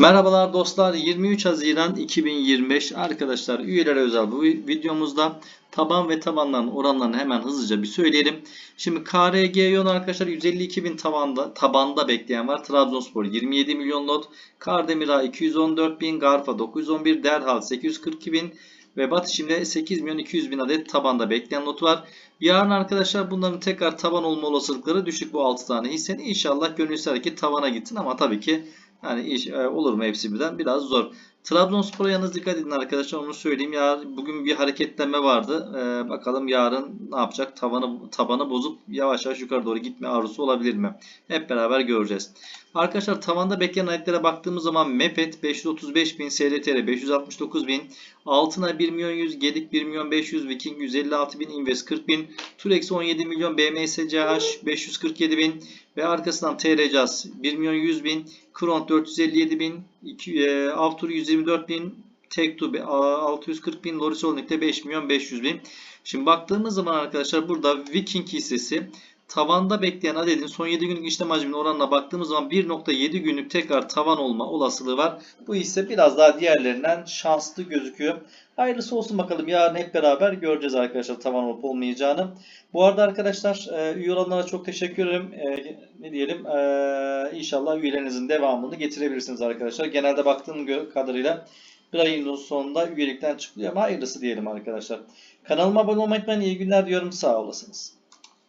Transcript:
Merhabalar dostlar 23 Haziran 2025 arkadaşlar üyelere özel bu videomuzda taban ve tabanların oranlarını hemen hızlıca bir söyleyelim. Şimdi KRG Yon arkadaşlar 152 bin tabanda, tabanda bekleyen var. Trabzonspor 27 milyon lot. Kardemira 214 bin. Garfa 911. Derhal 842 bin. Ve Batı şimdi 8 milyon 200 bin adet tabanda bekleyen not var. Yarın arkadaşlar bunların tekrar taban olma olasılıkları düşük bu 6 tane hissenin. İnşallah gönülsel hareket tavana gitsin ama tabii ki yani iş e, olur mu hepsi birden biraz zor. Trabzonspor'a yalnız dikkat edin arkadaşlar onu söyleyeyim. Ya bugün bir hareketlenme vardı. Ee, bakalım yarın ne yapacak? Tavanı tabanı bozup yavaş yavaş yukarı doğru gitme arzusu olabilir mi? Hep beraber göreceğiz. Arkadaşlar tavanda bekleyen ayetlere baktığımız zaman Mepet 535 bin, SLTR 569 bin, Altına 1 milyon 100, Gedik 1 milyon 500, Viking 156 bin, Invest 40 bin, Turex 17 milyon, BMSCH 547 bin ve arkasından TRCAS 1 milyon 100 bin, Kron 457 bin, e, Avtur 124 bin, Tektu 640 bin, Loris Holding'de 5 milyon 500 bin. Şimdi baktığımız zaman arkadaşlar burada Viking hissesi tavanda bekleyen adedin son 7 günlük işlem hacminin oranına baktığımız zaman 1.7 günlük tekrar tavan olma olasılığı var. Bu hisse biraz daha diğerlerinden şanslı gözüküyor. Hayırlısı olsun bakalım. Yarın hep beraber göreceğiz arkadaşlar tavan olup olmayacağını. Bu arada arkadaşlar e, üye olanlara çok teşekkür ederim. E, ne diyelim e, inşallah üyelerinizin devamını getirebilirsiniz arkadaşlar. Genelde baktığım kadarıyla bir ayın sonunda üyelikten çıkıyor ama hayırlısı diyelim arkadaşlar. Kanalıma abone olmayı unutmayın. İyi günler diyorum. Sağ olasınız.